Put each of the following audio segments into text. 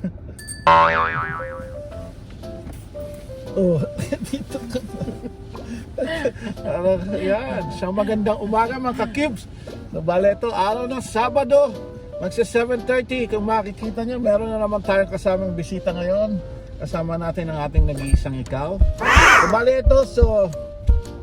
oh, dito ka. Parang, yan, isang magandang umaga mga ka-cubes. So, bale ito, araw ng Sabado, magsa 7.30. Kung makikita nyo, meron na naman tayong kasamang bisita ngayon. Kasama natin ang ating nag-iisang ikaw. So, bale ito, so,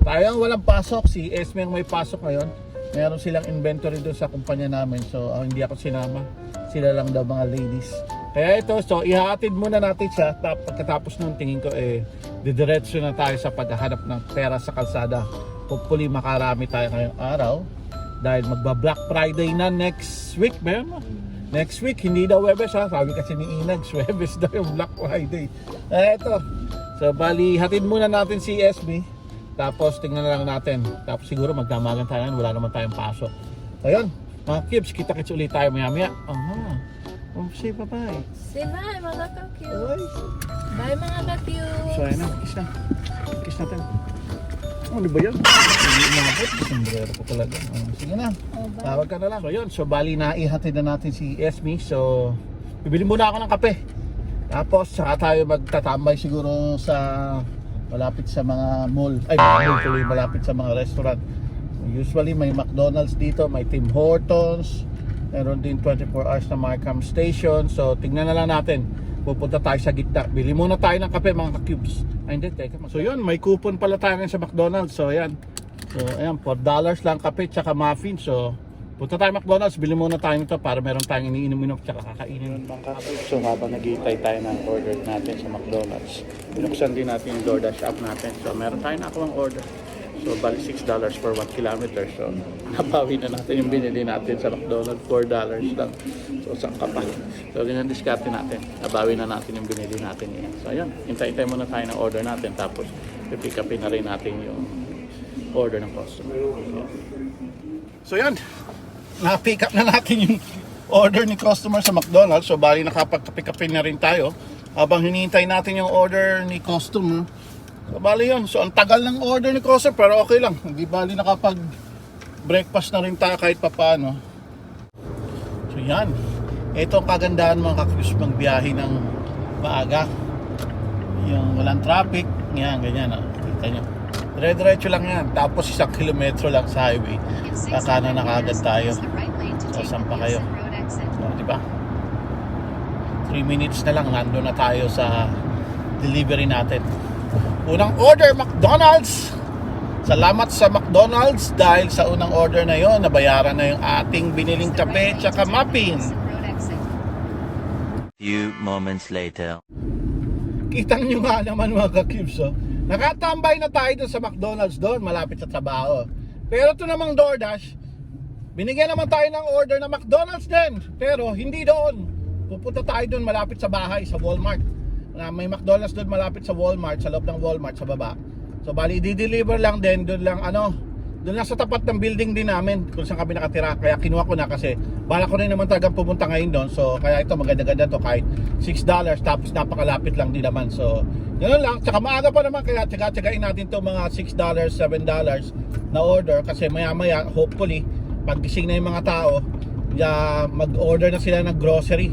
tayo ang walang pasok. Si Esme ang may pasok ngayon. Meron silang inventory doon sa kumpanya namin. So, ah, hindi ako sinama. Sila lang daw mga ladies. Kaya ito, so ihahatid muna natin siya. Tap, pagkatapos nung tingin ko, eh, didiretso na tayo sa paghahanap ng pera sa kalsada. Hopefully, makarami tayo ngayong araw. Dahil magba-Black Friday na next week, meron Next week, hindi daw Webes ha. Sabi kasi ni Inag, Webes daw yung Black Friday. Eh, ito. So, bali, hatid muna natin si SB. Tapos, tingnan na lang natin. Tapos, siguro magdamagan tayo. Wala naman tayong pasok. Ayun, mga kids, kita-kits ulit tayo maya-maya. Aha. Oh, say bye-bye. Say bye mga ka-cute. Bye. Mga ka-cute. So, ayun na. Kiss na. Kiss natin. Oh, ano ba yan? Hindi umabot. Sombrero ko talaga. Oh, sige na. Oh. Tawag ka na lang. So yun, so bali na ihatid na natin si Esme. So, bibili muna ako ng kape. Tapos, saka tayo magtatambay siguro sa malapit sa mga mall. Ay, mall tuloy, malapit sa mga restaurant. Usually, may McDonald's dito, may Tim Hortons, meron din 24 hours na Markham Station. So, tingnan na lang natin. Pupunta tayo sa gitna. Bili muna tayo ng kape, mga ka-cubes. Ay, hindi, teka. So, yun, may coupon pala tayo sa McDonald's. So, ayan. So, ayan, 4 dollars lang kape tsaka muffin. So, punta tayo McDonald's, bili muna tayo nito para meron tayong iniinom-inom tsaka kakainin. So, habang nag-iitay tayo ng order natin sa McDonald's, binuksan din natin yung DoorDash app natin. So, meron tayo na akong order. So, bali 6 dollars for 1 kilometer. So, nabawi na natin yung binili natin sa McDonald's, 4 dollars lang. So, saan ka pa? So, ganyan diskarte natin. Nabawi na natin yung binili natin. Yan. So, ayun. Hintay-hintay muna tayo ng order natin. Tapos, pipick upin na rin natin yung order ng customer. Yan. So, yan. Na-pick up na natin yung order ni customer sa McDonald's. So, bali nakapag-pick upin na rin tayo. Habang hinihintay natin yung order ni customer, So, bali yun. So, ang tagal ng order ni Coser, pero okay lang. Hindi bali nakapag breakfast na rin tayo kahit papano. So, yan. Ito ang kagandahan mga kakrus magbiyahe ng maaga. Yung walang traffic. Yan, ganyan. Oh. Kita nyo. Dire-diretso lang yan. Tapos isang kilometro lang sa highway. Kakana na kagad tayo. So, saan pa kayo? So, di ba? 3 minutes na lang, nando na tayo sa delivery natin. Unang order, McDonald's! Salamat sa McDonald's dahil sa unang order na yon nabayaran na yung ating biniling kape tsaka muffin. Few moments later. Kitang nyo nga naman mga kakibs, oh. Nakatambay na tayo doon sa McDonald's doon, malapit sa trabaho. Pero ito namang DoorDash, binigyan naman tayo ng order na McDonald's din. Pero hindi doon. Pupunta tayo doon malapit sa bahay, sa Walmart. Na may McDonald's doon malapit sa Walmart, sa loob ng Walmart, sa baba. So bali, di-deliver lang din, doon lang ano, doon lang sa tapat ng building din namin kung saan kami nakatira. Kaya kinuha ko na kasi bala ko rin naman talagang pumunta ngayon doon. So kaya ito maganda-ganda to kahit $6 tapos napakalapit lang din naman. So ganoon lang. Tsaka maaga pa naman kaya tsaga-tsagain natin to mga $6, $7 na order kasi maya-maya hopefully paggising na yung mga tao ya, mag-order na sila ng grocery.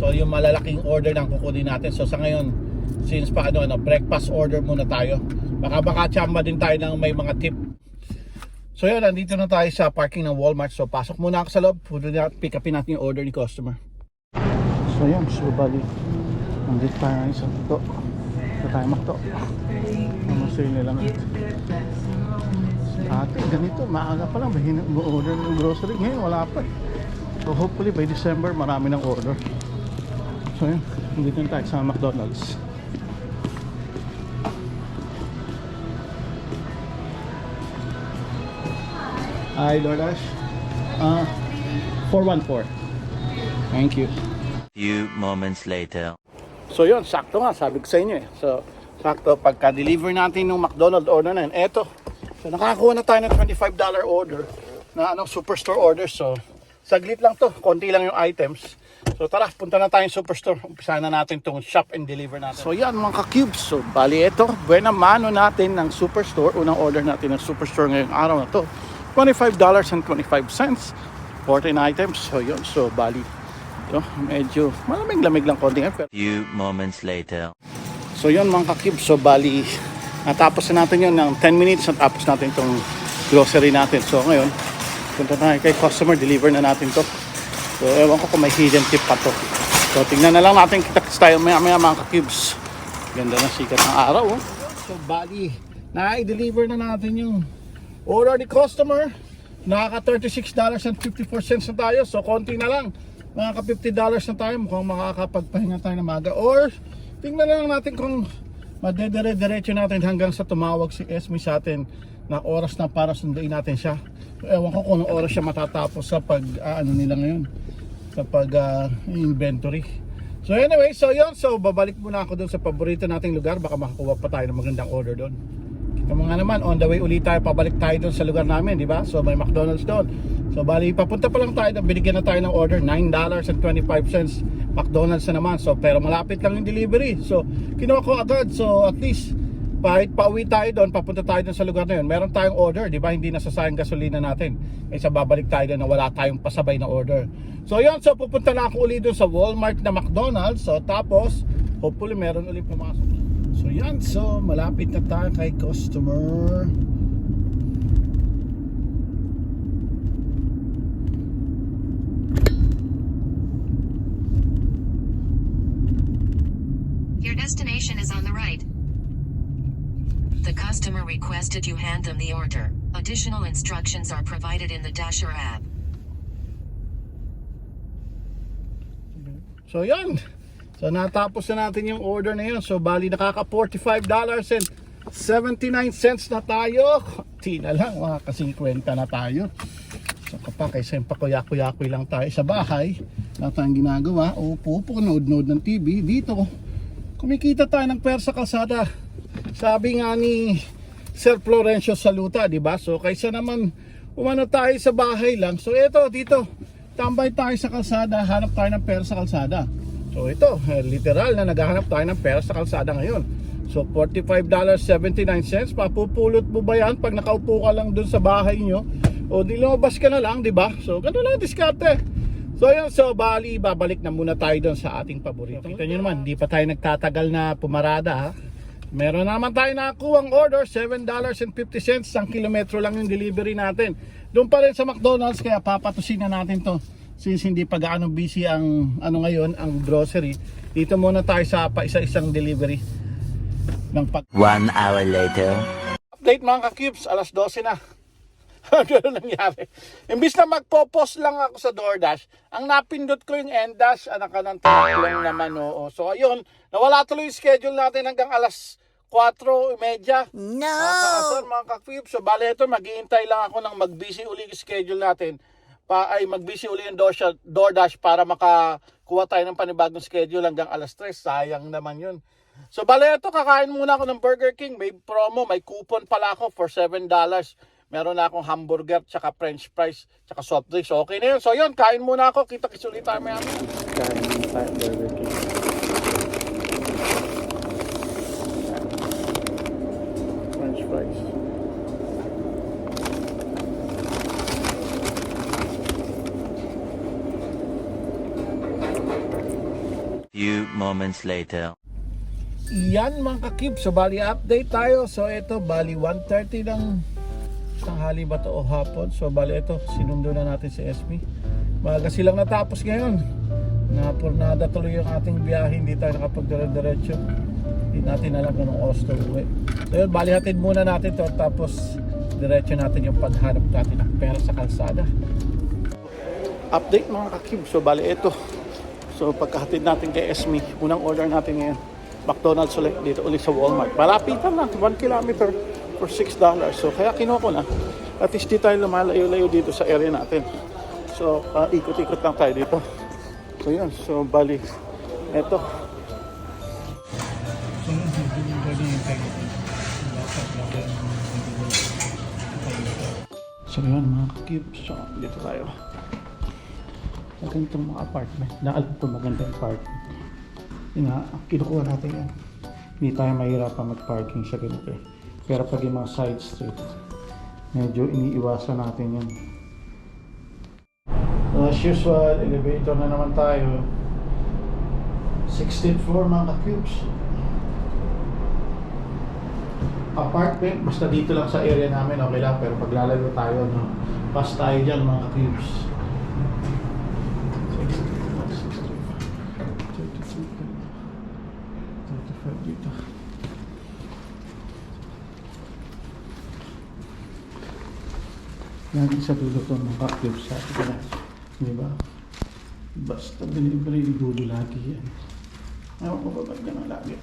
So yung malalaking order lang kukunin natin. So sa ngayon since pa ano, ano breakfast order muna tayo. Baka baka tsamba din tayo ng may mga tip So yun, nandito na tayo sa parking ng Walmart. So pasok muna ako sa loob. Pick upin natin yung order ni customer. So yun, so bali. Nandito tayo ngayon sa Makto. Sa tayo Makto. Sa yun lang. Ate, ganito, maaga pa lang. May order ng grocery. Ngayon, wala pa. So hopefully by December, marami ng order. So yun, nandito na tayo sa McDonald's. Hi, DoorDash. Uh, 414. Thank you. Few moments later. So yun, sakto nga, sabi ko sa inyo eh. So, sakto, pagka-deliver natin ng McDonald's order na yun, eto. So, nakakuha na tayo ng $25 order na ano, superstore order. So, saglit lang to, konti lang yung items. So, tara, punta na tayong superstore. Umpisahan na natin itong shop and deliver natin. So, yan mga ka-cubes. So, bali ito, buena mano natin ng superstore. Unang order natin ng superstore ngayong araw na to. $25.25. 14 items. So, yun. So, bali, Ito, medyo malamig-lamig lang konti. eh, Pero Few moments later. So yun mga kakib, so bali natapos na natin yun ng 10 minutes natapos natin itong grocery natin. So ngayon, punta tayo kay customer, deliver na natin to. So ewan ko kung may hidden tip pa to. So tingnan na lang natin, kita tayo maya maya mga kakibs. Ganda ng sikat ng araw oh. So bali, na-deliver na natin yung order ni customer. Nakaka $36.54 na tayo. So konti na lang. Nakaka $50 na tayo. Mukhang makakapagpahinga tayo ng maga. Or tingnan na lang natin kung madedere-diretso natin hanggang sa tumawag si Esme sa atin na oras na para sunduin natin siya. Ewan ko kung anong oras siya matatapos sa pag ano nila ngayon sa pag ah, inventory. So anyway, so yun. So babalik muna ako doon sa paborito nating lugar. Baka makakuha pa tayo ng magandang order doon. Kita mo nga naman, on the way ulit tayo, pabalik tayo doon sa lugar namin, di ba? So may McDonald's doon. So bali, papunta pa lang tayo, binigyan na tayo ng order, $9.25 McDonald's na naman. So pero malapit lang yung delivery. So kinuha ko agad. So at least kahit pauwi tayo doon, papunta tayo doon sa lugar na yun, meron tayong order, di ba? Hindi nasasayang gasolina natin. Kaysa babalik tayo doon na wala tayong pasabay na order. So yun, so pupunta na ako ulit doon sa Walmart na McDonald's. So tapos, hopefully meron ulit pumasok. So yan, so malapit na tayo kay customer. Your destination is on the right. The customer requested you hand them the order. Additional instructions are provided in the Dasher app. So yan. So natapos na natin yung order na yun. So bali nakaka $45 and 79 cents na tayo. Konti na lang, mga ka 50 na tayo. So kapag kaysa yung pakuyakuyakoy lang tayo sa bahay, lahat tayong ginagawa, upo-upo, nood-nood ng TV, dito, kumikita tayo ng pera sa kalsada. Sabi nga ni Sir Florencio Saluta, di ba? So kaysa naman umano tayo sa bahay lang. So eto, dito, tambay tayo sa kalsada, hanap tayo ng pera sa kalsada. So ito, eh, literal na naghahanap tayo ng pera sa kalsada ngayon. So $45.79, mapupulot mo ba yan pag nakaupo ka lang dun sa bahay nyo? O di lumabas ka na lang, di ba? So ganun lang, diskarte. So ayun, so bali, babalik na muna tayo doon sa ating paborito. Kita nyo naman, hindi pa tayo nagtatagal na pumarada ha. Meron naman tayo nakakuha ang order, $7.50 ang kilometro lang yung delivery natin. Doon pa rin sa McDonald's, kaya papatusin na natin to. Since hindi pa gaano busy ang ano ngayon, ang grocery. Dito muna tayo sa pa isa-isang delivery ng pag One hour later. update mga ka-cubes, alas 12 na. Ano nangyari? Imbis na magpo-post lang ako sa DoorDash, ang napindot ko yung Endash, anak ka ng lang naman, oo. So ayun, nawala tuloy yung schedule natin hanggang alas 4.30. No! Nakakaasar mga ka-cubes. So bale ito, maghihintay lang ako ng mag-busy uli yung schedule natin. Pa, ay mag-busy uli yung DoorDash, DoorDash para makakuha tayo ng panibagong schedule hanggang alas 3. Sayang naman yun. So bale ito, kakain muna ako ng Burger King. May promo, may coupon pala ako for $7. Meron na akong hamburger, tsaka french fries, tsaka soft drinks. Okay na yun. So yun, kain muna ako. Kita-kits ulit tayo maya. Kain muna tayo Burger King. French fries. Few moments later. Yan mga kakib. So bali update tayo. So ito bali 1.30 ng tanghali ba to o hapon. So bali ito sinundo na natin si SB. Maaga silang natapos ngayon. Napurnada tuloy yung ating biyahe. Hindi tayo nakapagdire-diretso. Hindi natin alam kung anong oras to uwi. So yun, bali muna natin to tapos diretso natin yung paghanap natin ng pera sa kalsada. Update mga kakib. So bali ito. So pagkahatid natin kay Esme, unang order natin ngayon. McDonald's ulit dito ulit sa Walmart. Malapitan lang, 1 kilometer for $6. So kaya kinuha ko na. At least di tayo lumalayo-layo dito sa area natin. So uh, ikot-ikot lang tayo dito. So yun, so bali, eto. So yun, mga kakib, so dito tayo. Magandang mga apartment. Na alam ko maganda yung apartment. Yun nga, kinukuha natin yan. Hindi tayo mahirapan mag-parking sa ganito eh. Pero pag yung mga side street, medyo iniiwasan natin yan. As usual, elevator na naman tayo. 16th floor mga ka-cubes. Apartment, basta dito lang sa area namin, okay lang. Pero pag lalayo tayo, no, pass tayo dyan mga ka-cubes. Lagi sa dulo to mga ka-cubes sa atin. Di ba? Basta delivery dulo lagi yan. Ayaw ko ba ba't ganun lagi?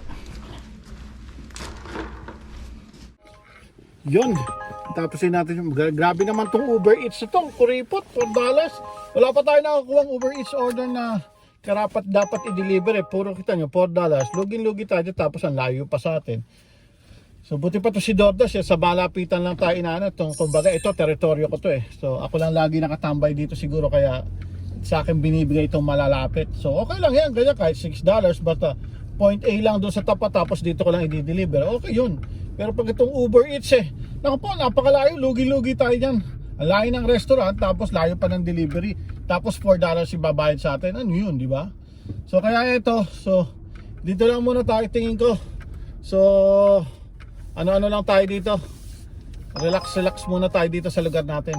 Yun. Tapusin natin yung gra- grabe naman tong Uber Eats na. Kuripot, 4 dollars. Wala pa tayo nakakuha ng Uber Eats order na karapat dapat i-deliver eh. Puro kita nyo, 4 dollars. Lugin-lugi tayo tapos ang layo pa sa atin. So buti pa to si Dordas eh, sa balapitan lang tayo inaano tong kumbaga ito teritoryo ko to eh. So ako lang lagi nakatambay dito siguro kaya sa akin binibigay itong malalapit. So okay lang yan, ganyan kahit 6 dollars basta point A lang doon sa tapat tapos dito ko lang i-deliver. Okay yun. Pero pag itong Uber Eats eh, naku po, napakalayo, lugi-lugi tayo dyan. Layo ng restaurant tapos layo pa ng delivery. Tapos 4 dollars ibabayad sa atin. Ano yun, di ba? So kaya ito, so dito lang muna tayo tingin ko. So ano-ano lang tayo dito. Relax, relax muna tayo dito sa lugar natin.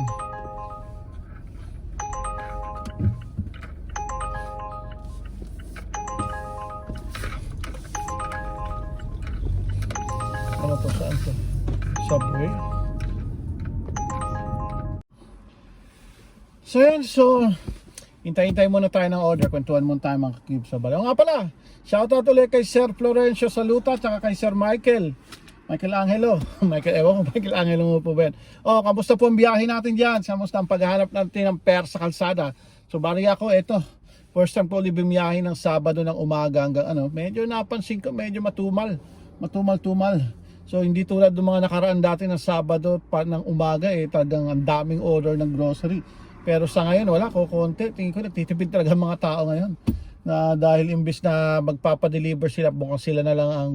Ano to? Saan to? Subway? So yun, so Hintay-hintay muna tayo ng order, kwentuhan muna tayo mga cube sa balaw. Nga pala, shoutout ulit kay Sir Florencio Saluta at kay Sir Michael. Michael Angelo. Michael, ewan ko Michael Angelo mo po ba yan? Oh, kamusta po ang biyahe natin dyan? Kamusta ang paghahanap natin ng per sa kalsada? So bali ako, eto. First time po ulit bumiyahe ng Sabado ng umaga hanggang ano, medyo napansin ko, medyo matumal. Matumal-tumal. So hindi tulad ng mga nakaraan dati ng Sabado pa ng umaga eh, talagang ang daming order ng grocery. Pero sa ngayon wala ko konti. Tingin ko nagtitipid talaga mga tao ngayon. Na dahil imbis na magpapadeliver sila, mukhang sila na lang ang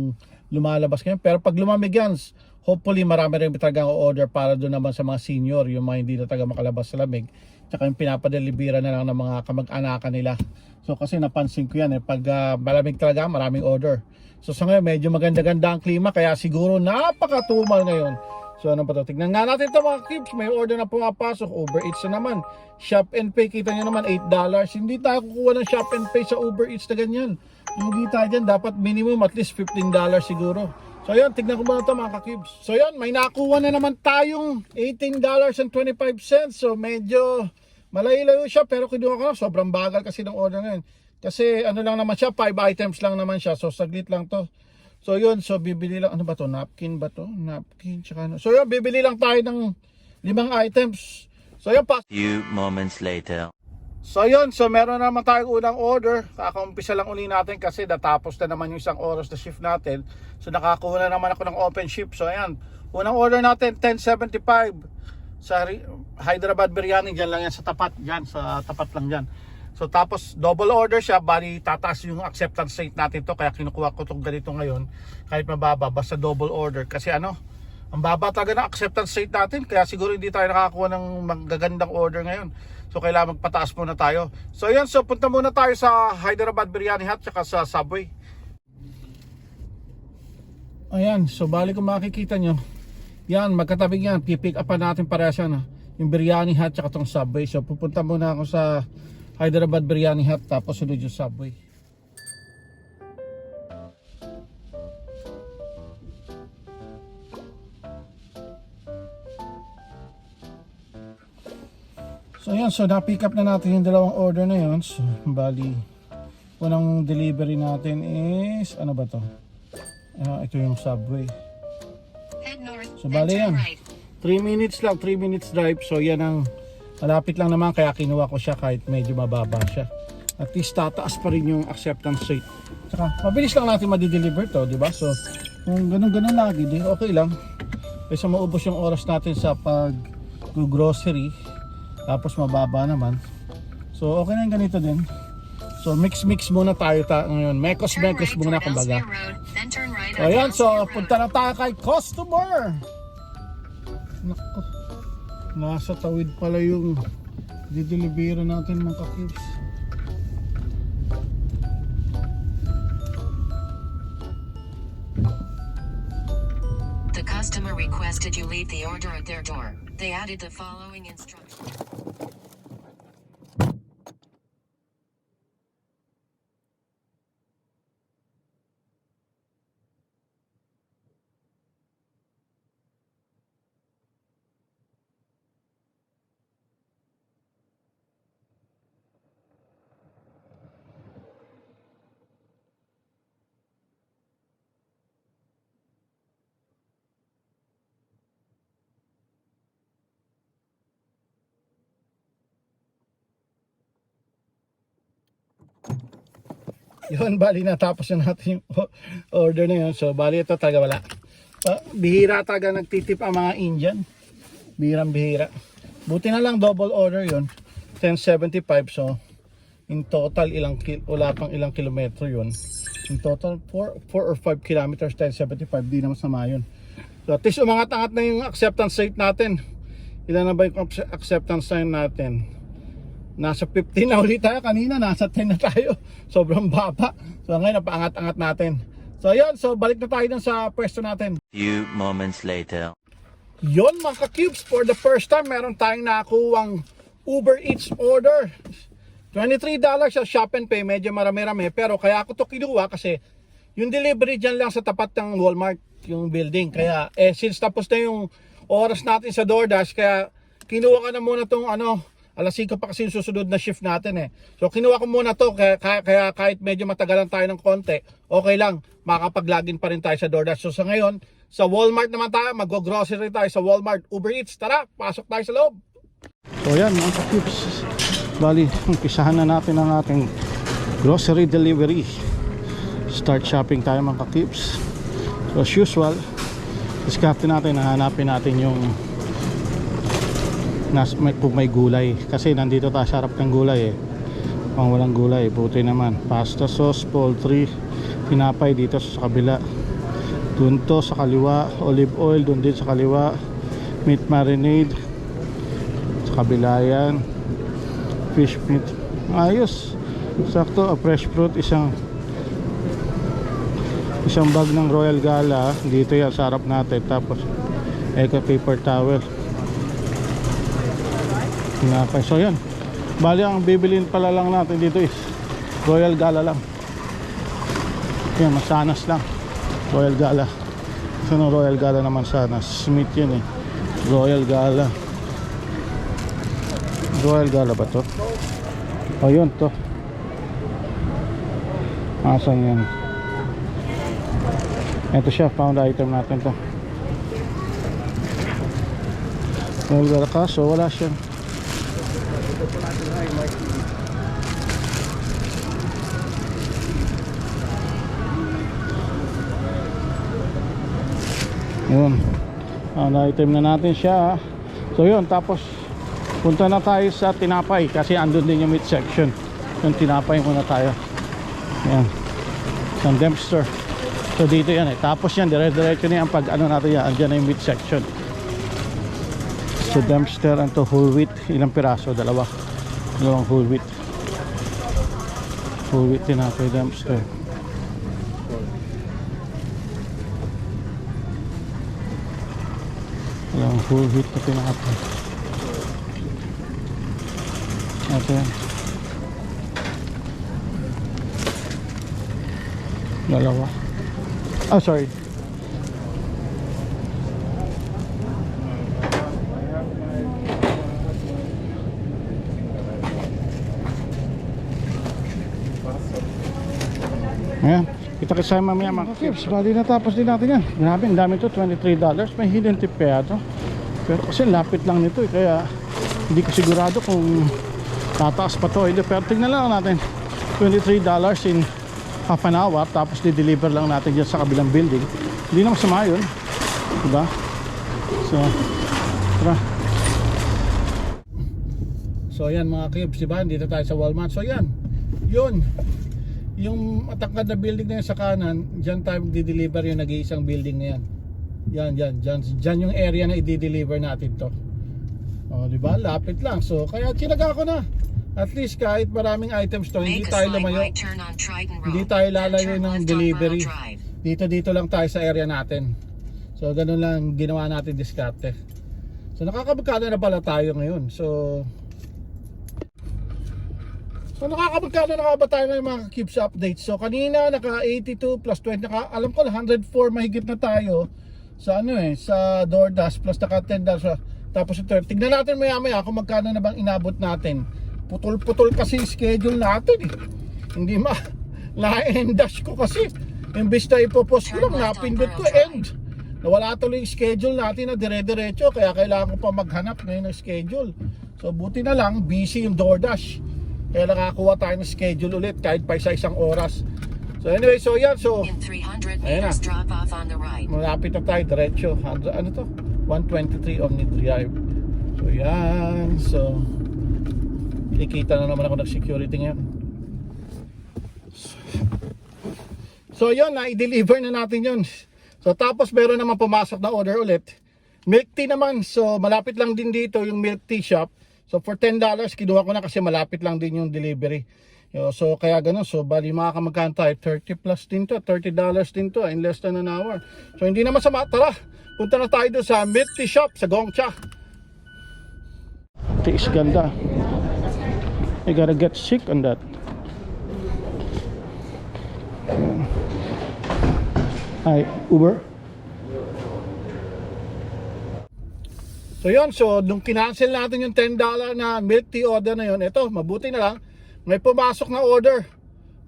lumalabas ngayon. Pero pag lumamig yan, hopefully marami rin talaga ang order para doon naman sa mga senior, yung mga hindi na talaga makalabas sa lamig. Tsaka yung pinapadelibera na lang ng mga kamag-anakan nila. So kasi napansin ko yan eh, pag ah, malamig talaga, maraming order. So sa ngayon, medyo maganda-ganda ang klima, kaya siguro napakatumal ngayon. So ano pa to? Tignan nga natin ito mga kids. May order na pumapasok. Uber Eats na naman. Shop and Pay. Kita nyo naman $8. Hindi tayo kukuha ng Shop and Pay sa Uber Eats na ganyan. Lugi tayo dyan. Dapat minimum at least $15 siguro. So yun, tignan ko muna ito mga kakibs. So yun, may nakuha na naman tayong $18.25. So medyo malayo-layo siya pero kinuha ko na. Sobrang bagal kasi ng order na yun. Kasi ano lang naman siya, 5 items lang naman siya. So saglit lang to. So yun, so bibili lang, ano ba to? Napkin ba to? Napkin, tsaka ano. So yun, bibili lang tayo ng limang items. So yun, pa. Few moments later. So yun, so meron na naman tayong unang order. Kakaumpisa lang uli natin kasi natapos na naman yung isang oras na shift natin. So nakakuha na naman ako ng open shift. So ayan, unang order natin, 1075 sa Hyderabad Biryani. Diyan lang yan sa tapat, diyan, sa tapat lang diyan. So tapos double order siya, bali tataas yung acceptance rate natin to kaya kinukuha ko tong ganito ngayon kahit mababa basta double order kasi ano ang baba talaga ng acceptance rate natin kaya siguro hindi tayo nakakakuha ng magagandang order ngayon. So kailangan magpataas muna tayo. So yan, so punta muna tayo sa Hyderabad Biryani Hut tsaka sa Subway. Ayan, so bali kung makikita nyo, yan, magkatabi yan, pipick up pa natin para siya na yung Biryani Hut tsaka tong Subway. So pupunta muna ako sa Hyderabad Biryani Hut tapos sunod yung Subway. So yan, so na-pick up na natin yung dalawang order na yun. So, bali, unang delivery natin is, ano ba to? Ah, ito yung Subway. So, bali yan. turn right. 3 minutes lang, 3 minutes drive. So yan ang malapit lang naman kaya kinuha ko siya kahit medyo mababa siya. At least tataas pa rin yung acceptance rate. Tsaka mabilis lang natin madideliver to, di ba? So kung ganun-ganun lagi, di okay lang. Kaysa maubos yung oras natin sa pag grocery tapos mababa naman. So okay na yung ganito din. So mix-mix muna tayo ta ngayon. Turn Mekos-mekos right muna kumbaga. So Ellesmere Road. punta na tayo kay customer. Naku. Nasa tawid pala yung Didelibera natin mga kakibs. The customer requested you leave the order at their door. They added the following instructions. Yun, bali natapos na natin yung order na yun. So, bali ito talaga wala. Ah, bihira talaga nagtitip ang mga Indian. Bihirang bihira. Buti na lang double order yun. 1075 so in total ilang wala pang ilang kilometro yun. In total 4, 4 or 5 kilometers 1075 di naman sama yun. So at least umangat-angat na yung acceptance rate natin. Ilan na ba yung acce- acceptance rate natin? Nasa 15 na ulit tayo kanina, nasa 10 na tayo. Sobrang baba. So ngayon napaangat-angat natin. So ayun, so balik na tayo dun sa pwesto natin. Few moments later. Yon mga ka-cubes, for the first time meron tayong nakuwang Uber Eats order. $23 sa Shop and Pay, medyo marami-rami. Pero kaya ako to kinuha kasi yung delivery dyan lang sa tapat ng Walmart, yung building. Kaya eh since tapos na yung oras natin sa DoorDash, kaya kinuha ka na muna tong ano, alas 5 pa kasi yung susunod na shift natin eh. So kinuha ko muna to, kaya, kaya, kahit medyo matagalan tayo ng konti, okay lang, makakapag-login pa rin tayo sa DoorDash. So sa ngayon, sa Walmart naman tayo, mag-grocery tayo sa Walmart, Uber Eats. Tara, pasok tayo sa loob. So yan mga ka-tips. Bali, umpisahan na natin ang ating grocery delivery. Start shopping tayo mga ka-tips. So as usual, diskarte natin, hahanapin natin yung nas, may, kung may gulay. Kasi nandito tayo sa harap ng gulay eh. Pang walang gulay, buti naman. Pasta sauce, poultry, tinapay dito sa kabila. Doon to sa kaliwa, olive oil doon din sa kaliwa. Meat marinade sa kabila yan. Fish meat. Ayos. Sakto, a fresh fruit isang isang bag ng Royal Gala dito yan sa harap natin tapos eco paper towel Tinapay. So yan. Bali ang bibilin pala lang natin dito is Royal Gala lang. Yan, masanas lang. Royal Gala. So no Royal Gala naman sana. Smith yun eh. Royal Gala. Royal Gala ba to? O yun to. Asan yan? Ito siya, found item natin to. Royal Gala kaso wala siya. Yun. Ang item na natin siya. So yun, tapos punta na tayo sa tinapay kasi andun din yung meat section. Yung tinapay muna tayo. Yan. Sa Dempster. So dito yan eh. Tapos yan, dire-diretso na yan pag ano natin yan. Andyan na yung meat section. So Dempster and to whole wheat. Ilang piraso? Dalawa. Dalawang whole wheat. Whole wheat tinapay Dempster. Walang full heat na tinapay. Ito yan. Dalawa. Ah, sorry. Ayan. Kita kasi mamaya mga kips. Bali natapos din natin yan. Grabe, ang dami to. $23. May hidden tip kaya to. Pero kasi lapit lang nito eh. Kaya hindi ko sigurado kung tataas pa to. Pero tignan lang natin. $23 in half an hour. Tapos di-deliver lang natin dyan sa kabilang building. Hindi naman sama yun. Diba? So, tara. So yan mga kips, diba? Dito tayo sa Walmart. So yan. Yun yung matangkad na building na yun sa kanan, dyan tayo di-deliver yung nag-iisang building na yan. Yan, yan, dyan, dyan yung area na i-deliver natin to. Oh, di ba? Lapit lang. So, kaya tinaga ko na. At least kahit maraming items to, hindi tayo lumayo. Hindi tayo lalayo ng delivery. Dito dito lang tayo sa area natin. So, ganun lang ginawa natin diskarte. So, nakakabagkano na pala tayo ngayon. So, So nakakabagkano na nga ba tayo ng mga keeps updates? So kanina naka 82 plus 20 naka, alam ko 104 mahigit na tayo sa ano eh sa DoorDash plus naka 10 dollars tapos yung 30. Tignan natin maya maya kung magkano na bang inabot natin. Putol-putol kasi yung schedule natin eh. Hindi ma na-end dash ko kasi. Imbis na ipopost ko lang, napindot ko end. Nawala tuloy yung schedule natin na dire-diretso kaya kailangan ko pa maghanap ngayon ng schedule. So buti na lang busy yung DoorDash. Kaya nakakuha tayo ng schedule ulit kahit pa isa isang oras. So anyway, so yan. So In 300 Ayan na. malapit na tayo diretso. Ano to? 123 Omni Drive. So yan. So kikita na naman ako ng security ngayon. So yun, na-deliver na natin yun. So tapos meron naman pumasok na order ulit. Milk tea naman. So malapit lang din dito yung milk tea shop. So for $10 kinuha ko na kasi malapit lang din yung delivery. So kaya ganun. So bali makakamagkano tayo 30 plus din to. 30 dollars din to in less than an hour. So hindi naman sama. Tara, punta na tayo doon sa milk tea shop sa Gongcha. Tea is ganda. You gotta get sick on that. Hi, Uber. So yun, so nung kinancel natin yung $10 na milk tea order na yun, ito, mabuti na lang, may pumasok na order.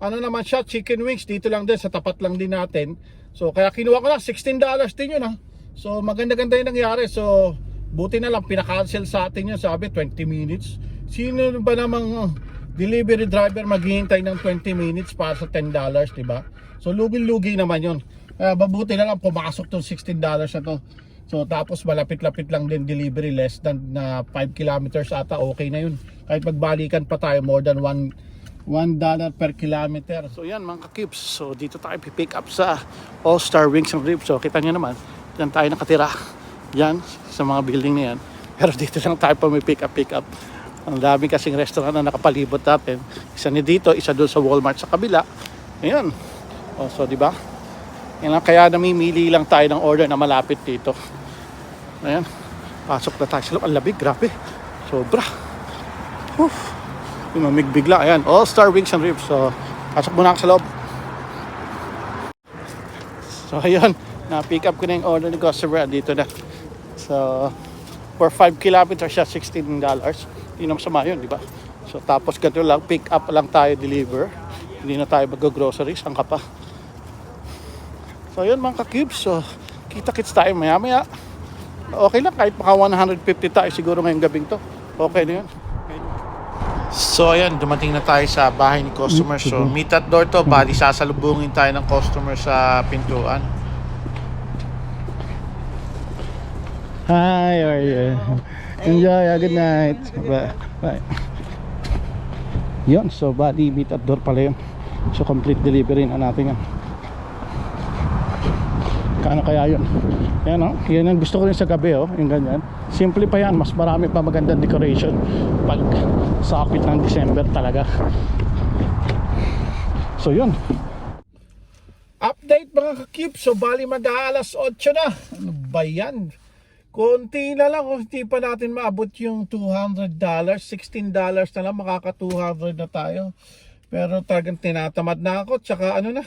Ano naman siya, chicken wings, dito lang din, sa tapat lang din natin. So kaya kinuha ko na, $16 din yun ha. So maganda-ganda yung nangyari. So buti na lang, pinakancel sa atin yun, sabi 20 minutes. Sino ba namang uh, delivery driver maghihintay ng 20 minutes para sa $10, di ba? So lugi-lugi naman yun. Kaya mabuti na lang pumasok tong $16 na to. So tapos malapit-lapit lang din delivery less than na 5 kilometers ata okay na yun. Kahit magbalikan pa tayo more than 1 1 dollar per kilometer. So yan mga kips. So dito tayo pipick up sa All Star Wings and Ribs. So kita nyo naman, dyan tayo nakatira. Yan sa mga building na yan. Pero dito lang tayo pa may pick up pick up. Ang dami kasing restaurant na nakapalibot natin. Isa ni dito, isa doon sa Walmart sa kabila. Ayan. Oh, so di ba? Yan lang, kaya namimili lang tayo ng order na malapit dito. Ayan. Pasok na tayo sa. Ang labig, grabe. Sobra. Whew. Yung mamig bigla. Ayan. All Star Wings and Ribs. So, pasok muna ako sa loob. So, ayun. Na-pick up ko na yung order ni customer. Dito na. So, for 5 kilometers siya, $16. Hindi naman sama yun, di ba? So, tapos ganito lang, pick up lang tayo, deliver. Hindi na tayo mag-groceries. Ang ka pa. So yun mga ka-cubes, so kita-kits tayo maya maya. Okay lang kahit maka 150 tayo siguro ngayong gabing to. Okay na yun. So ayan, dumating na tayo sa bahay ni customer. So meet at door to, bali sasalubungin tayo ng customer sa pintuan. Hi, how are you? Enjoy, a good night. Bye. Bye. Yun, so bali meet at door pala yun. So complete delivery na natin yan. Kaano kaya yun? Yan o, yan ang gusto ko rin sa gabi oh, yung ganyan. Simple pa yan, mas marami pa magandang decoration pag sakit ng December talaga. So yun. Update mga kakip, so bali mag-aalas 8 na. Ano ba yan? Konti na lang, kung hindi pa natin maabot yung $200, $16 na lang, makaka 200 na tayo. Pero talagang tinatamad na ako, tsaka ano na,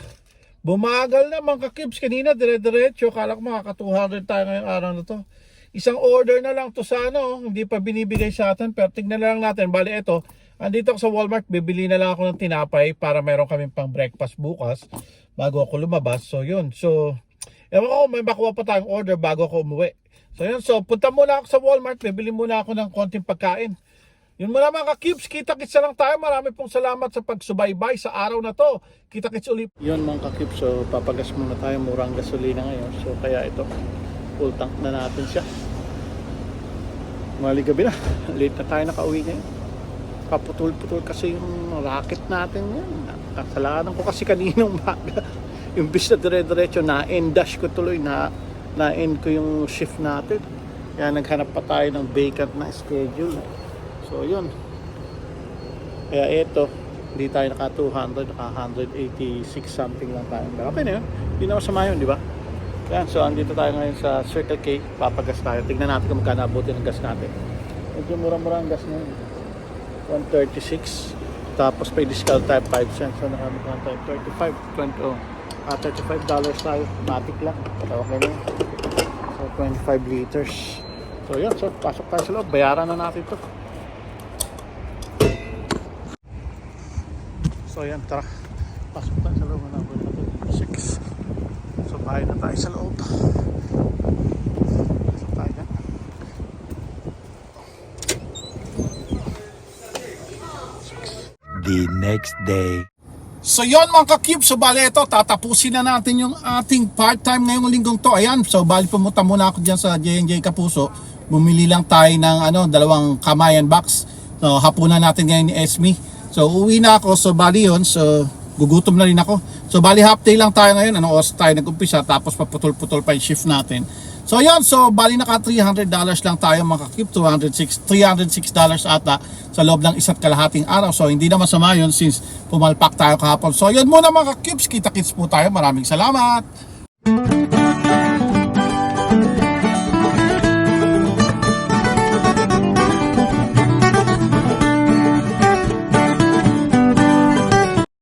Bumagal na mga kakibs kanina, dire-diretso. Kala ko makaka 200 tayo ngayong araw na to. Isang order na lang to sa ano, hindi pa binibigay sa atin. Pero tignan na lang natin. Bali, ito, andito ako sa Walmart, bibili na lang ako ng tinapay para meron kaming pang breakfast bukas bago ako lumabas. So, yun. So, ewan ko may makuha pa tayong order bago ako umuwi. So, yun. So, punta muna ako sa Walmart, bibili muna ako ng konting pagkain. Yun muna mga ka-cubes, kita-kits na lang tayo. Marami pong salamat sa pagsubaybay sa araw na to. Kita-kits ulit. Yun mga ka-cubes, so papagas muna tayo. Murang gasolina ngayon. So kaya ito, full tank na natin siya. Mali gabi na. Late na tayo nakauwi ngayon. Kaputol-putol kasi yung racket natin ngayon. Kasalanan ko kasi kaninang umaga. Yung bis na dire-diretso, na-end dash ko tuloy. Na, na-end ko yung shift natin. Kaya naghanap pa tayo ng vacant na schedule. So yun. Kaya ito, hindi tayo naka 200, naka 186 something lang tayo. Okay na yun. Hindi na masama yun, di ba? Yan, so andito tayo ngayon sa Circle K, papagas tayo. Tignan natin kung magkano abutin ang gas natin. Medyo mura-mura ang gas ngayon. 136. Tapos may discount tayo 5 cents. So nakamit tayo 35, 20, oh. Ah, 35 dollars tayo. Matic lang. Okay na yun. So 25 liters. So yun, so pasok tayo sa loob. Bayaran na natin to. So yan, tara. Pasok tayo sa loob. Ano natin? 6. So bahay na tayo sa loob. Pasok tayo na. The next day. So yon mga ka-cube, so bali ito, tatapusin na natin yung ating part-time ngayong linggong to. Ayan, so bali pumunta muna ako dyan sa J&J Kapuso. Bumili lang tayo ng ano, dalawang kamayan box. So hapunan natin ngayon ni Esme. So uwi na ako, so bali yun, so gugutom na rin ako. So bali half day lang tayo ngayon, ano oras tayo nag-umpisa, tapos paputol-putol pa yung shift natin. So yun, so bali naka 300 dollars lang tayo mga ka-cube, 206, 306 dollars ata sa loob ng isa't kalahating araw. So hindi na masama yun since pumalpak tayo kahapon. So yun muna mga ka-cubes, kita-kits po tayo. Maraming salamat!